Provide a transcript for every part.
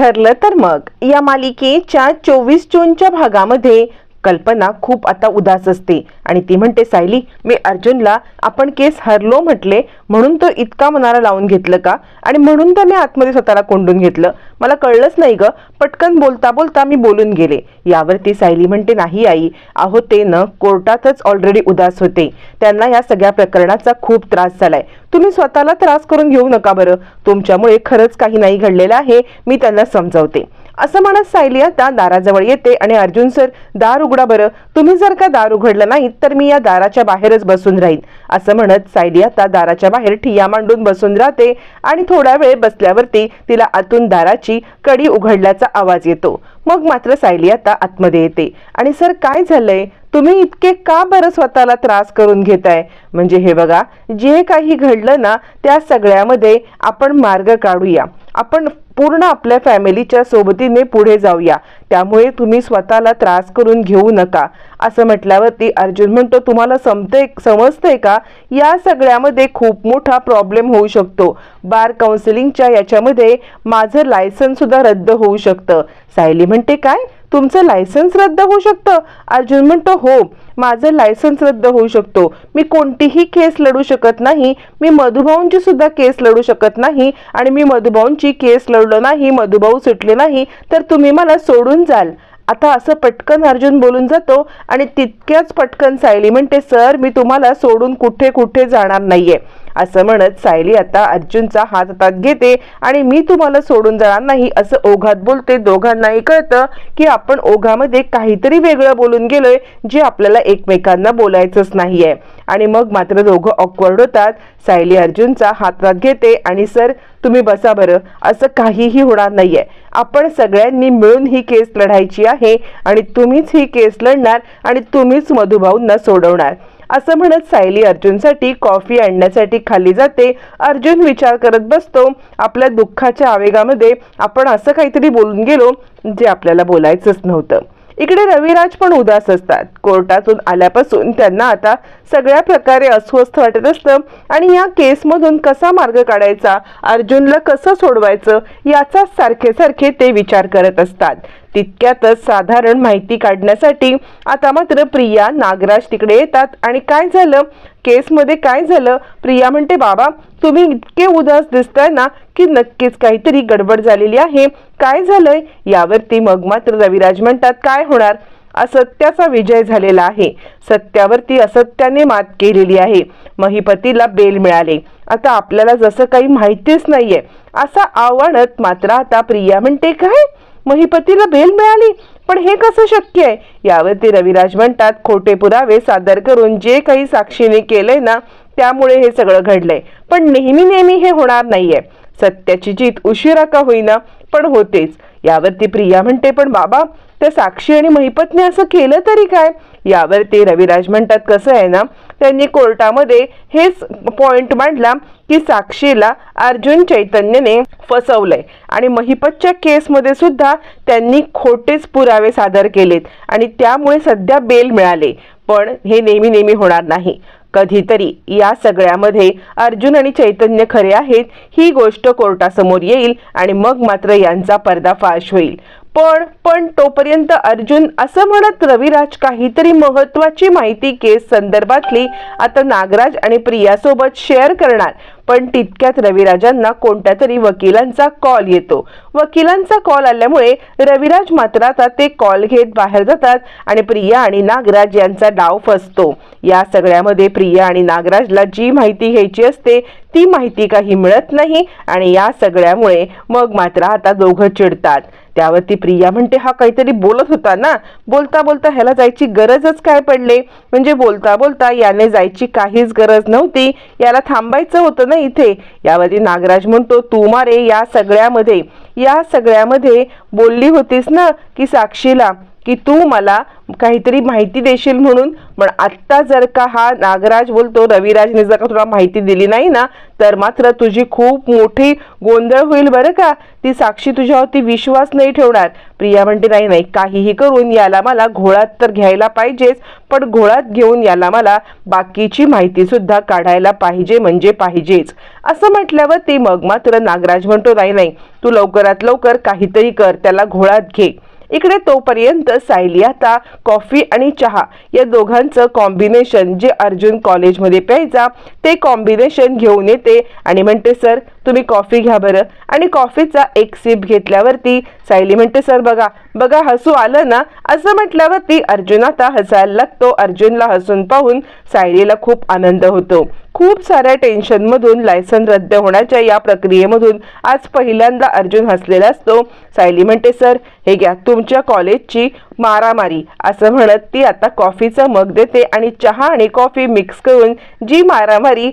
ठरलं तर मग. या मालिकेच्या चोवीस जूनच्या भागामध्ये कल्पना खूप आता उदास असते. आणि ती म्हणते सायली मी अर्जुनला आपण केस हरलो म्हटले म्हणून तो इतका मनाला लावून घेतलं का? आणि म्हणून त्याने आतमध्ये स्वतःला कोंडून घेतलं. मला कळलंच नाही ग. पटकन बोलता बोलता मी बोलून गेले. यावरती सायली म्हणते नाही आई अहो ते न कोर्टातच ऑलरेडी उदास होते. त्यांना या सगळ्या प्रकरणाचा खूप त्रास झालाय. तुम्ही स्वतःला त्रास करून घेऊ नका बरं. तुमच्यामुळे खरंच काही नाही घडलेलं आहे. मी त्यांना समजावते. असं म्हणत सायली आता दाराजवळ येते आणि अर्जुन सर दार उघडा बरं. तुम्ही जर का दार उघडलं नाही तर मी या दाराच्या बाहेरच बसून राहीन. असं म्हणत सायली आता दाराच्या बाहेर ठिया मांडून बसून राहते आणि थोडा वेळ बसल्यावरती तिला आतून दाराची कडी उघडल्याचा आवाज येतो. मग मात्र सायली आता आतमध्ये येते. आणि सर काय झालंय? तुम्ही इतके का बरं स्वतःला त्रास करून घेताय? म्हणजे हे बघा जे काही घडलं ना त्या सगळ्यामध्ये आपण मार्ग काढूया. आपण पूर्ण आपल्या फॅमिलीच्या सोबतीने पुढे जाऊया. त्यामुळे तुम्ही स्वतःला त्रास करून घेऊ नका. असं म्हटल्यावरती अर्जुन म्हणतो तुम्हाला समते समजतंय का? या सगळ्यामध्ये खूप मोठा प्रॉब्लेम होऊ शकतो. बार काउन्सिलिंगच्या याच्यामध्ये माझं लायसनसुद्धा रद्द होऊ शकतं. सायली म्हणते काय? तुमचं लायसन्स रद्द होऊ शकतं. अर्जुन म्हणतो हो माझं लायसन्स रद्द होऊ शकतो. मी कोणतीही केस लढू शकत नाही. मी मधुभाऊंची सुद्धा केस लढू शकत नाही. आणि मी मधुभाऊंची केस लढलो नाही मधुभाऊ सुटले नाही तर तुम्ही मला सोडून जाल. आता असं पटकन अर्जुन बोलून जातो आणि तितक्याच पटकन सायली म्हणते सर मी तुम्हाला सोडून कुठे कुठे जाणार नाहीये. असं म्हणत सायली आता अर्जुनचा हात हातात घेते आणि मी तुम्हाला सोडून जाणार नाही असं ओघात बोलते. दोघांनाही कळतं की आपण ओघामध्ये काहीतरी वेगळं बोलून गेलोय जे आपल्याला एकमेकांना बोलायचंच नाहीये. आणि मग मात्र दोघं ऑकवर्ड होतात. सायली अर्जुनचा हातात घेते आणि सर तुम्ही बसा बरं. असं काहीही होणार नाहीये. आपण सगळ्यांनी मिळून ही केस लढायची आहे आणि तुम्हीच ही केस लढणार आणि तुम्हीच मधुभाऊंना सोडवणार. असं म्हणत सायली अर्जुनसाठी कॉफी आणण्यासाठी खाली जाते. अर्जुन विचार करत बसतो आपल्या दुःखाच्या आवेगामध्ये आपण असं काहीतरी बोलून गेलो जे आपल्याला बोलायचंच नव्हतं. इकडे रविराज पण उदास असतात. कोर्टातून आल्यापासून त्यांना आता सगळ्या प्रकारे अस्वस्थ वाटत असतं. आणि या केसमधून कसा मार्ग काढायचा? अर्जुनला कसं सोडवायचं? याचा सारखे सारखे ते विचार करत असतात. तितक्यातच साधारण माहिती काढण्यासाठी आता मात्र प्रिया नागराज तिकडे येतात. आणि काय झालं? केसमध्ये काय झालं? प्रिया म्हणते बाबा तुम्ही इतके उदास दिसताय ना की नक्कीच काहीतरी गडबड झालेली आहे. काय झालंय? यावरती मग मात्र रविराज म्हणतात काय होणार? असत्याचा विजय झालेला आहे. सत्यावरती असत्याने मात केलेली आहे. महिपतीला बेल मिळाले. आता आपल्याला जसं काही माहितीच नाहीये. असा आव्हानत मात्र आता प्रिया म्हणते काय? महिपतीला बेल मिळाली. पण हे कसं शक्य आहे? यावरती रविराज म्हणतात खोटे पुरावे सादर करून जे काही साक्षीने केलंय ना त्यामुळे हे सगळं घडलंय. पण नेहमी नेहमी हे होणार नाहीये. सत्याची जीत उशिरा का होईना पण होतेच. यावरती प्रिया म्हणते पण बाबा तर साक्षी आणि महिपतने असं केलं तरी काय? यावर ते रविराज म्हणतात कसं आहे ना? त्यांनी कोर्टामध्ये हेच पॉइंट मांडला की साक्षीला अर्जुन चैतन्यने फसवलंय. आणि महिपतच्या केसमध्ये सुद्धा त्यांनी खोटेच पुरावे सादर केलेत आणि त्यामुळे सध्या बेल मिळाले. पण हे नेहमी नेहमी होणार नाही. कधीतरी या सगळ्यामध्ये अर्जुन आणि चैतन्य खरे आहेत ही गोष्ट कोर्टासमोर येईल आणि मग मात्र यांचा पर्दाफाश होईल. पण पण तोपर्यंत अर्जुन असं म्हणत रविराज काहीतरी महत्वाची माहिती केस संदर्भातली आता नागराज आणि प्रियासोबत शेअर करणार. पण तितक्यात रविराजांना कोणत्या तरी वकिलांचा कॉल येतो. वकिलांचा कॉल आल्यामुळे रविराज मात्र आता ते कॉल घेत बाहेर जातात आणि प्रिया आणि नागराज यांचा डाव फसतो. या सगळ्यामध्ये प्रिया आणि नागराजला जी माहिती घ्यायची असते ती माहिती काही मिळत नाही आणि या सगळ्यामुळे मग मात्र आता दोघं चिडतात. त्यावरती प्रिया म्हणते हा काहीतरी बोलत होता ना. बोलता बोलता ह्याला जायची गरजच काय पडले? म्हणजे बोलता बोलता याने जायची काहीच गरज नव्हती. याला थांबायचं होतं ना इथे. यावरती नागराज म्हणतो तू मारे या सगळ्यामध्ये. या सगळ्यामध्ये बोलली होतीस ना की साक्षीला की तू मला काहीतरी माहिती देशील म्हणून. पण आत्ता जर का हा नागराज बोलतो रविराजने जर का तुला माहिती दिली नाही ना तर मात्र तुझी खूप मोठी गोंधळ होईल बरं का? ती साक्षी तुझ्यावरती विश्वास नाही ठेवणार. प्रिया म्हणते नाही नाही काहीही करून याला मला घोळात तर घ्यायला पाहिजेच पण घोळात घेऊन याला मला बाकीची माहिती सुद्धा काढायला पाहिजे म्हणजे पाहिजेच. असं म्हटल्यावर ती मग मात्र नागराज म्हणतो नाही नाही तू लवकरात लवकर काहीतरी कर त्याला घोळात घे. इकडे तोपर्यंत सायली आता कॉफी आणि चहा या दोघांचं कॉम्बिनेशन जे अर्जुन कॉलेजमध्ये प्यायचा ते कॉम्बिनेशन घेऊन येते आणि म्हणते सर तुम्ही कॉफी घ्या बरं. आणि कॉफीचा एक सिप घेतल्यावरती सायली म्हणते सर बघा बघा हसू आलं ना? असं म्हटल्यावरती अर्जुन आता हसायला लागतो. अर्जुनला हसून पाहून सायलीला खूप आनंद होतो. खूप साऱ्या टेन्शनमधून लायसन रद्द होण्याच्या या प्रक्रियेमधून आज पहिल्यांदा अर्जुन हसलेला असतो. सायली म्हणते सर हे घ्या तुमच्या कॉलेजची मारामारी. असं म्हणत ती आता कॉफीचा मग देते आणि चहा आणि कॉफी मिक्स करून जी मारामारी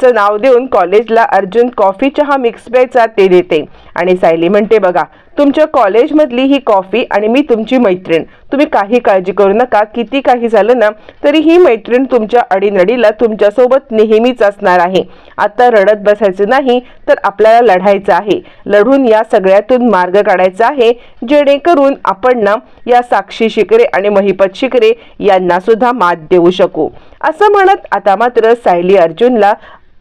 चं नाव देऊन कॉलेजला अर्जुन कॉफी चहा मिक्स प्यायचा ते देते. आणि सायली म्हणते बघा तुमच्या कॉलेजमधली ही कॉफी आणि मी तुमची मैत्रीण. तुम्ही काही काळजी करू नका किती काही झालं ना तरी ही मैत्रीण तुमच्या अडीनडीला तुमच्यासोबत नेहमीच असणार आहे. आता रडत बसायचं नाही तर आपल्याला लढायचं आहे. लढून या सगळ्यातून मार्ग काढायचा आहे जेणेकरून आपण ना या साक्षी शिकरे आणि महिपत शिकरे यांना सुद्धा मात देऊ शकू. असं म्हणत आता मात्र सायली अर्जुनला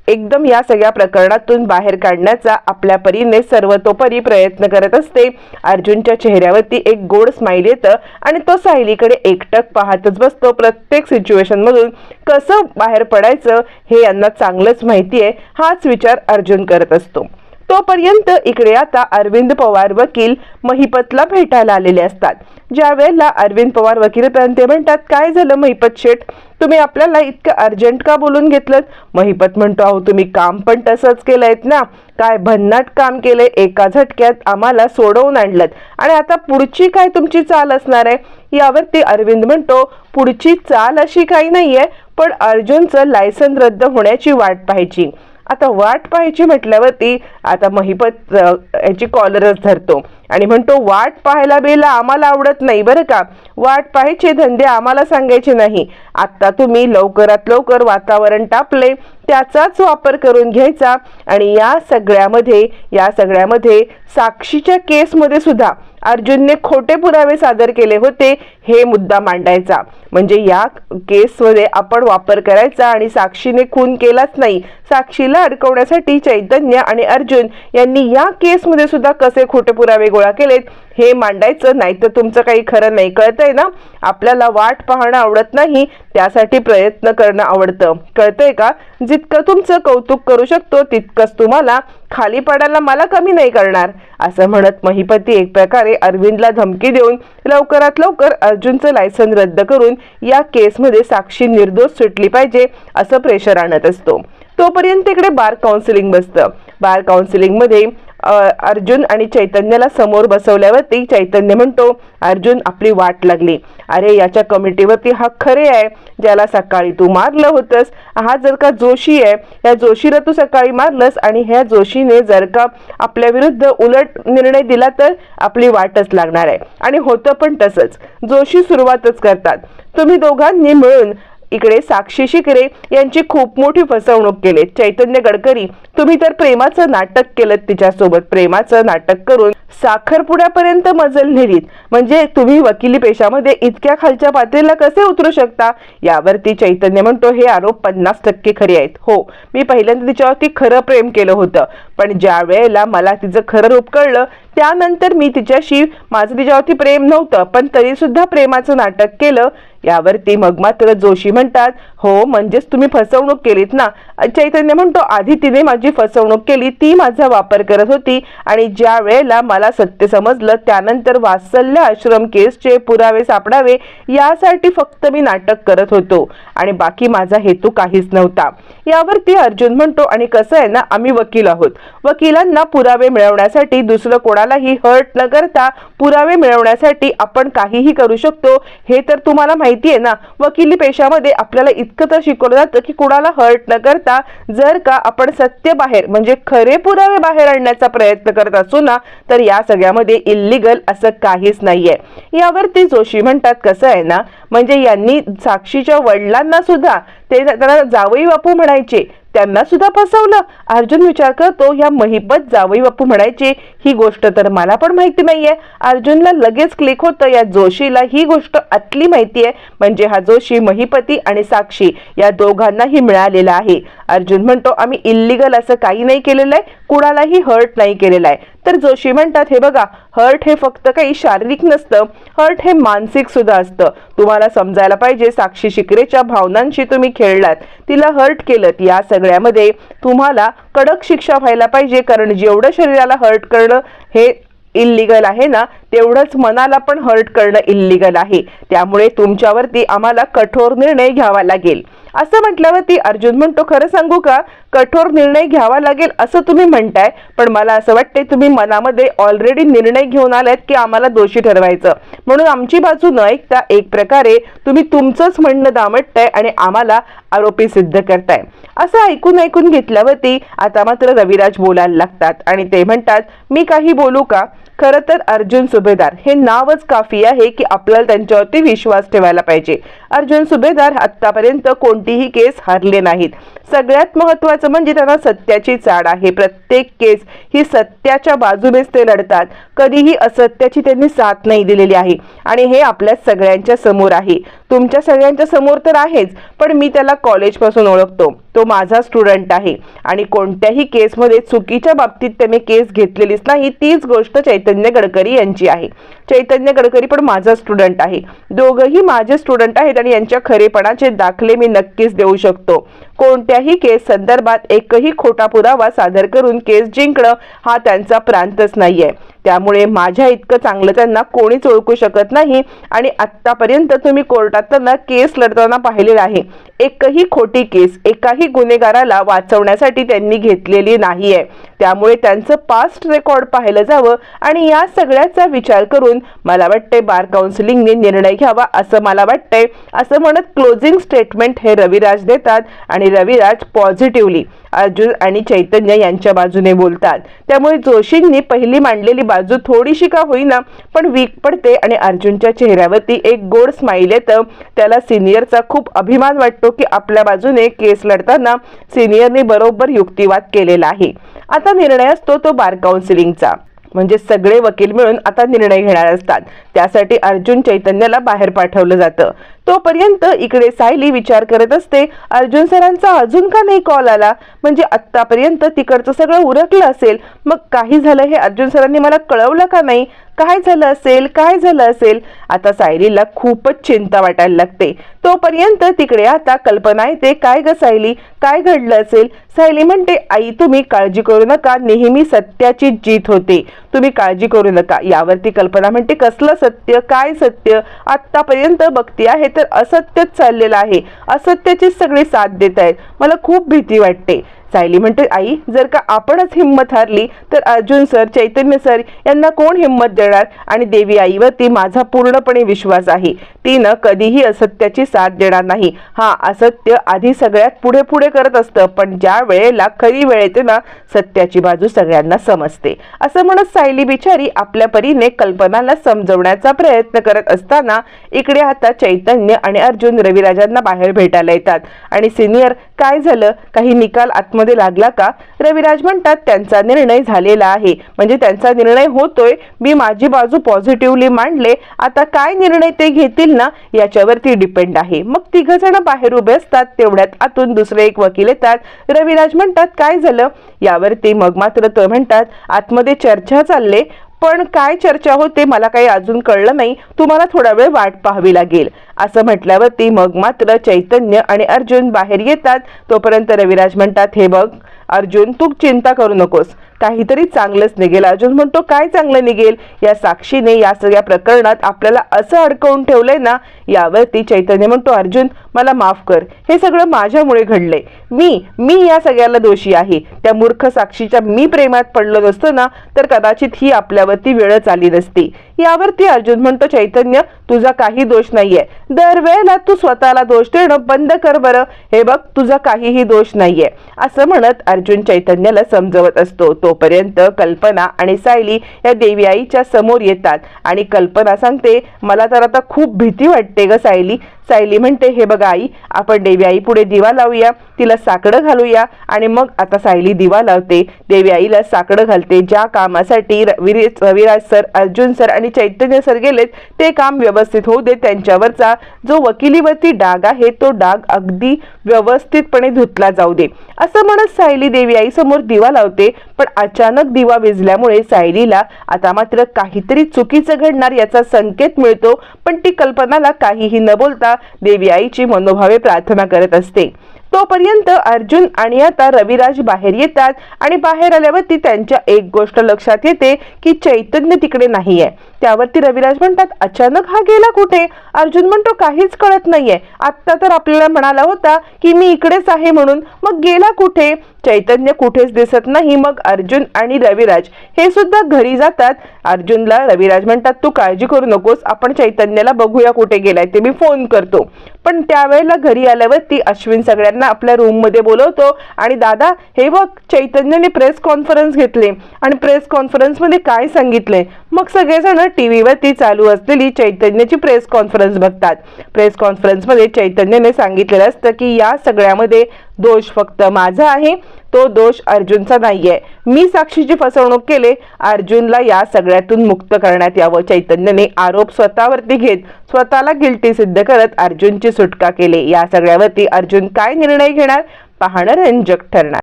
एकदम या सगळ्या प्रकरणातून बाहेर काढण्याचा आपल्या परीने सर्वतोपरी प्रयत्न करत असते. अर्जुनच्या चेहऱ्यावरती एक गोड स्माईल येतं आणि तो सायलीकडे एकटक पाहतच बसतो. प्रत्येक सिच्युएशनमधून कसं बाहेर पडायचं हे यांना चांगलंच माहिती आहे हाच विचार अर्जुन करत असतो. तोपर्यंत इकडे आता अरविंद पवार वकील महिपतला भेटायला आलेले असतात. ज्या वेळेला अरविंद पवार वकील ते म्हणतात काय झालं महिपत शेठ? तुम्ही आपल्याला इतकं अर्जंट का बोलून घेतलं महिपत म्हणतो अहो तुम्ही काम पण तसंच केलंयत ना. काय भन्नाट काम केले एका झटक्यात आम्हाला सोडवून आणलं आणि आता पुढची काय तुमची चाल असणार आहे? यावरती अरविंद म्हणतो पुढची चाल अशी काही नाहीये पण अर्जुनचं लायसन रद्द होण्याची वाट पाहायची. आता वाट पाहायची म्हटल्यावरती आता महिपत याची कॉलरच धरतो. आणि म्हणतो वाट पाहायला बेला आम्हाला आवडत नाही बरं का? वाट पाहायचे धंदे आम्हाला सांगायचे नाही. आत्ता तुम्ही लवकरात लवकर वातावरण टापले त्याचाच वापर करून घ्यायचा. आणि या सगळ्यामध्ये या सगळ्यामध्ये साक्षीच्या केसमध्ये सुद्धा अर्जुनने खोटे पुरावे सादर केले होते हे मुद्दा मांडायचा. म्हणजे या केसमध्ये आपण वापर करायचा आणि साक्षीने खून केलाच नाही. साक्षीला अडकवण्यासाठी चैतन्य आणि अर्जुन यांनी या केसमध्ये सुद्धा कसे खोटे पुरावे गोळा केलेत हे मांडायचं नाही तर तुमचं काही खरं नाही कळतंय ना? आपल्याला वाट पाहणं आवडत नाही त्यासाठी प्रयत्न करणं आवडतं. कळतंय का? जितकं तुमचं कौतुक करू शकतो तितकंच तुम्हाला खाली पडायला मला कमी नाही करणार. असं म्हणत महिपती एक प्रकारे अरविंदला धमकी देऊन लवकरात लवकर अर्जुनचं लायसन रद्द करून या केसमध्ये साक्षी निर्दोष सुटली पाहिजे असं प्रेशर आणत असतो. तोपर्यंत इकडे बार काउन्सिलिंग बसतं. बार काउन्सिलिंगमध्ये अर्जुन आणि चैतन्याला समोर बसवल्यावरती चैतन्य म्हणतो अर्जुन आपली वाट लागली. अरे याच्या कमिटीवरती हा खरे आहे ज्याला सकाळी तू मारलं होतंस. हा जर का जोशी आहे या जोशीला तू सकाळी मारलंस आणि ह्या जोशीने जर का आपल्या विरुद्ध उलट निर्णय दिला तर आपली वाटच लागणार आहे. आणि होतं पण तसंच. जोशी सुरुवातच करतात. तुम्ही दोघांनी मिळून इकडे साक्षी शिकरे यांची खूप मोठी फसवणूक केली. चैतन्य गडकरी तुम्ही तर प्रेमाचं नाटक केलं तिच्यासोबत. प्रेमाचं नाटक करून साखरपुड्यापर्यंत मजल नेलीत. म्हणजे तुम्ही वकिली पेशामध्ये इतक्या खालच्या पातळीला कसे उतरू शकता? यावरती चैतन्य म्हणतो हे आरोप पन्नास टक्के खरे आहेत. हो मी पहिल्यांदा तिच्यावरती खरं प्रेम केलं होतं. पण ज्या वेळेला मला तिचं खरं रूप कळलं त्यानंतर मी तिच्याशी माझं तिच्यावरती प्रेम नव्हतं. पण तरी सुद्धा प्रेमाचं नाटक केलं. यावरती मग मात्र जोशी म्हणतात हो म्हणजेच तुम्ही फसवणूक केलीत ना. चैतन्य म्हणतो आधी तिने माझी फसवणूक केली ती माझा वापर करत होती आणि ज्या वेळेला मला सत्य समजलं त्यानंतर वात्सल्य आश्रम केसचे पुरावे सापडावे यासाठी फक्त मी नाटक करत होतो आणि बाकी माझा हेतू काहीच नव्हता. यावरती अर्जुन म्हणतो आणि कसं आहे ना आम्ही वकील आहोत. वकिलांना पुरावे मिळवण्यासाठी दुसरं कोणालाही हर्ट न करता पुरावे मिळवण्यासाठी आपण काहीही करू शकतो. हे तर तुम्हाला माहिती आहे ना वकिली पेशामध्ये आपल्याला इतकं तर शिकवलं जातं की कुणाला हर्ट न करता जर का आपण सत्य बाहेर म्हणजे खरे पुरावे बाहेर आणण्याचा प्रयत्न करत असू ना तर या सगळ्यामध्ये इल्लिगल असं काहीच नाहीये. यावरती जोशी म्हणतात कसं आहे ना म्हणजे यांनी साक्षीच्या वडिलांना सुद्धा ते त्यांना जावई बापू म्हणायचे त्यांना सुद्धा फसवलं. अर्जुन विचार करतो या महिपत जावई बापू म्हणायचे ही गोष्ट तर मला पण माहिती नाहीये. अर्जुनला लगेच क्लिक होतं या जोशीला ही गोष्ट आतली माहिती आहे म्हणजे हा जोशी महिपती आणि साक्षी या दोघांनाही मिळालेला आहे. अर्जुन म्हणतो आम्ही इल्लिगल असं काही नाही केलेलं आहे कुणालाही हर्ट नाही केलेलं आहे. तर जोशी म्हणतात हे बघा हर्ट हे फक्त काही शारीरिक नसतं हर्ट हे मानसिक सुद्धा असतं. तुम्हाला समजायला पाहिजे साक्षी शिकरेच्या भावनांशी तुम्ही खेळलात. तिला हर्ट केलं. या सगळ्यामध्ये तुम्हाला कडक शिक्षा व्हायला पाहिजे कारण जेवढं शरीराला हर्ट करणं हे इल्लिगल आहे ना तेवढंच मनाला पण हर्ट करणं इल्लिगल आहे. त्यामुळे तुमच्यावरती आम्हाला कठोर निर्णय घ्यावा लागेल. असं म्हटल्यावरती अर्जुन म्हणतो खरं सांगू का? कठोर निर्णय घ्यावा लागेल असं तुम्ही म्हणताय पण मला असं वाटते तुम्ही मनामध्ये ऑलरेडी निर्णय घेऊन आलात की आम्हाला दोषी ठरवायचं. म्हणून आमची बाजू न ऐकता एक प्रकारे तुम्ही तुमचंच म्हणणं दामटताय आणि आम्हाला आरोपी सिद्ध करताय. असं ऐकून ऐकून घेतल्यावरती आता मात्र रविराज बोलायला लागतात आणि ते म्हणतात मी काही बोलू का? खरं तर अर्जुन सुभेदार हे नावच काफी आहे की आपल्याला त्यांच्यावरती विश्वास ठेवायला पाहिजे. अर्जुन सुभेदार आतापर्यंत कोणतीही केस हरले नाहीत. सगळ्यात महत्वाचं म्हणजे त्यांना सत्याची चाड आहे. प्रत्येक केस ही सत्याच्या बाजूनेच ते लढतात. कधीही असत्याची त्यांनी साथ नाही दिलेली आहे. आणि हे आपल्या सगळ्यांच्या समोर आहे. तुमच्या सगळ्यांच्या समोर तर आहेच पण मी त्याला कॉलेजपासून ओळखतो. तो माझा स्टुडंट आहे. आणि कोणत्याही केसमध्ये चुकीच्या बाबतीत त्याने केस घेतलेलीच नाही तीच गोष्ट चैतन्य गडकरी यांची आहे. चैतन्य गडकरी पण माझा स्टुडंट आहे. दोघंही माझे स्टुडंट आहेत आणि यांच्या खरेपणाचे दाखले मी नक्कीच देऊ शकतो. कोणत्याही केस संदर्भात एकही खोटा पुरावा सादर करून केस जिंकणं हा त्यांचा प्रांतच नाहीये. त्यामुळे माझ्या इतकं चांगलं त्यांना कोणीच ओळखू शकत नाही. आणि आत्तापर्यंत तुम्ही कोर्टात त्यांना केस लढताना पाहिलेलं आहे. एकही खोटी केस एकाही गुन्हेगाराला वाचवण्यासाठी त्यांनी घेतलेली नाही आहे त्यामुळे त्यांचं पास्ट रेकॉर्ड पाहिलं जावं आणि या सगळ्याचा विचार करून मला वाटते बार काउन्सिलिंगने निर्णय घ्यावा असं मला वाटतंय. असं म्हणत क्लोजिंग स्टेटमेंट हे रविराज देतात आणि रविराज पॉझिटिव्हली अर्जुन आणि चैतन्य यांच्या बाजूने बोलतात. त्यामुळे जोशींनी पहिली मांडलेली बाजू थोडीशी का होईना पण वीक पडते आणि अर्जुनच्या चेहऱ्यावरती एक गोड स्माईल येतं. त्याला सिनियरचा खूप अभिमान वाटतो की आपल्या बाजूने केस लढताना सिनियरने बरोबर युक्तिवाद केलेला आहे. आता निर्णय असतो तो बार काउन्सिलिंगचा म्हणजे सगळे वकील मिळून आता निर्णय घेणार असतात. त्यासाठी अर्जुन चैतन्याला बाहेर पाठवलं जातं. तोपर्यंत इकडे सायली विचार करत असते अर्जुन सरांचा अजून का नाही कॉल आला? म्हणजे आतापर्यंत तिकडचं सगळं उरकलं असेल. मग काही झालं हे अर्जुन सरांनी मला कळवलं का नाही? काय झालं असेल? काय झालं असेल? आता सायलीला खूपच चिंता वाटायला लागते. तोपर्यंत तिकडे आता कल्पना येते काय ग सायली? काय घडलं असेल? सायली म्हणते आई तुम्ही काळजी करू नका. नेहमी सत्याची जीत होते. तुम्ही काळजी करू नका. यावरती कल्पना म्हणते कसलं सत्य? काय सत्य? आत्तापर्यंत बघती आहे तर असत्यच चाललेलं आहे. असत्याचीच सगळी साथ देत आहेत. मला खूप भीती वाटते. सायली म्हणते आई जर का आपणच हिंमत हारली तर अर्जुन सर चैतन्य सर यांना कोण हिंमत देणार? आणि देवी आईवरती माझा पूर्णपणे विश्वास आहे. तिनं कधीही असत्याची साथ देणार नाही. हा असत्य आधी सगळ्यात पुढे पुढे करत असतं पण ज्या वेळेला खरी वेळ येते ना सत्याची बाजू सगळ्यांना समजते. असं म्हणत सायली बिचारी आपल्या परीने कल्पनाला समजवण्याचा प्रयत्न करत असताना इकडे आता चैतन्य आणि अर्जुन रविराजांना बाहेर भेटायला येतात. आणि सिनियर काय झालं? काही निकाल आत्म मध्ये लागला का? रविराज म्हणतात त्यांचा निर्णय झालेला आहे. म्हणजे त्यांचा निर्णय होतोय. मी माझी बाजू पॉझिटिव्हली मांडले. आता काय निर्णय ते घेतील ना याच्यावरती डिपेंड आहे. मग तिघ जण बाहेर उभे असतात. तेवढ्यात आतून दुसरे एक वकील येतात. रविराज म्हणतात काय झालं? यावरती मग मात्र तो म्हणतात आतमध्ये चर्चा चालले. पण काय चर्चा होते? मला काही अजून कळलं नाही. तुम्हाला थोडा वेळ वाट पाहावी लागेल. असं म्हटल्यावरती मग मात्र चैतन्य आणि अर्जुन बाहेर येतात. तोपर्यंत रविराज म्हणतात हे बघ अर्जुन तू चिंता करू नकोस. काहीतरी चांगलंच निघेल. अर्जुन म्हणतो काय चांगलं निघेल? या साक्षीने या सगळ्या प्रकरणात आपल्याला असं अडकवून ठेवलंय ना? यावरती चैतन्य म्हणतो अर्जुन मला माफ कर. हे सगळं माझ्यामुळे घडलंय. मी मी या सगळ्याला दोषी आहे. त्या मूर्ख साक्षीच्या मी प्रेमात पडलो नसतो ना तर कदाचित ही आपल्यावरती वेळच आली नसती. यावरती अर्जुन म्हणतो चैतन्य तुझा काही दोष नाहीये. दरवेळेला तू स्वतःला दोष देणं बंद कर बरं. हे बघ तुझा काहीही दोष नाहीये. असं म्हणत अर्जुन चैतन्याला समजवत असतो. तोपर्यंत कल्पना आणि सायली या देवी आईच्या समोर येतात आणि कल्पना सांगते मला तर आता खूप भीती वाटते ग सायली. सायली म्हणते हे बघा आई आपण देवी आई पुढे दिवा लावूया तिला साकडं घालूया आणि मग आता सायली दिवा लावते. देवी आईला साकडं घालते. ज्या कामासाठी रविरे- रविराज सर अर्जुन सर आणि चैतन्य सर गेलेत ते काम व्यवस्थित होऊ दे त्यांच्यावरचा जो वकिलीवरती डाग आहे तो डाग अगदी व्यवस्थितपणे धुतला जाऊ दे. असं म्हणत सायली देवी आई समोर दिवा लावते पण अचानक दिवा विजल्यामुळे सायलीला आता मात्र काहीतरी चुकीचं घडणार याचा संकेत मिळतो पण ती कल्पनाला काहीही न बोलता देवी आईची मनोभावे प्रार्थना करत असते. तोपर्यंत अर्जुन आणि आता रविराज बाहेर येतात आणि बाहेर आल्यावरती त्यांच्या एक गोष्ट लक्षात येते की चैतन्य तिकडे नाही आहे त्यावरती रविराज म्हणतात अचानक हा गेला कुठे? अर्जुन म्हणतो काहीच कळत नाहीये. आत्ता तर आपल्याला म्हणाला होता की मी इकडेच आहे म्हणून. मग गेला कुठे? चैतन्य कुठेच दिसत नाही. मग अर्जुन आणि रविराज हे सुद्धा घरी जातात. अर्जुनला रविराज म्हणतात तू काळजी करू नकोस. आपण चैतन्याला बघूया कुठे गेलाय. ते मी फोन करतो. पण त्यावेळेला घरी आल्यावरती अश्विन सगळ्यांना आपल्या रूममध्ये बोलवतो आणि दादा हे बघ चैतन्यने प्रेस कॉन्फरन्स घेतले. आणि प्रेस कॉन्फरन्समध्ये काय सांगितले मग सगळेजण टीव्हीवरती चालू असलेली चैतन्याची प्रेस कॉन्फरन्स बघतात. प्रेस कॉन्फरन्समध्ये चैतन्याने चैतन्यने सांगितलेलं असतं की या सगळ्यामध्ये दोष फक्त माझा आहे तो दोष अर्जुनचा नाही आहे मी साक्षीची फसवणूक केले अर्जुनला या सगळ्यातून मुक्त करण्यात यावं. चैतन्यने आरोप स्वतःवरती घेत स्वतःला गिल्टी सिद्ध करत अर्जुनची सुटका केली. या सगळ्यावरती अर्जुन काय निर्णय घेणार? पाहणं रंजक ठरणार.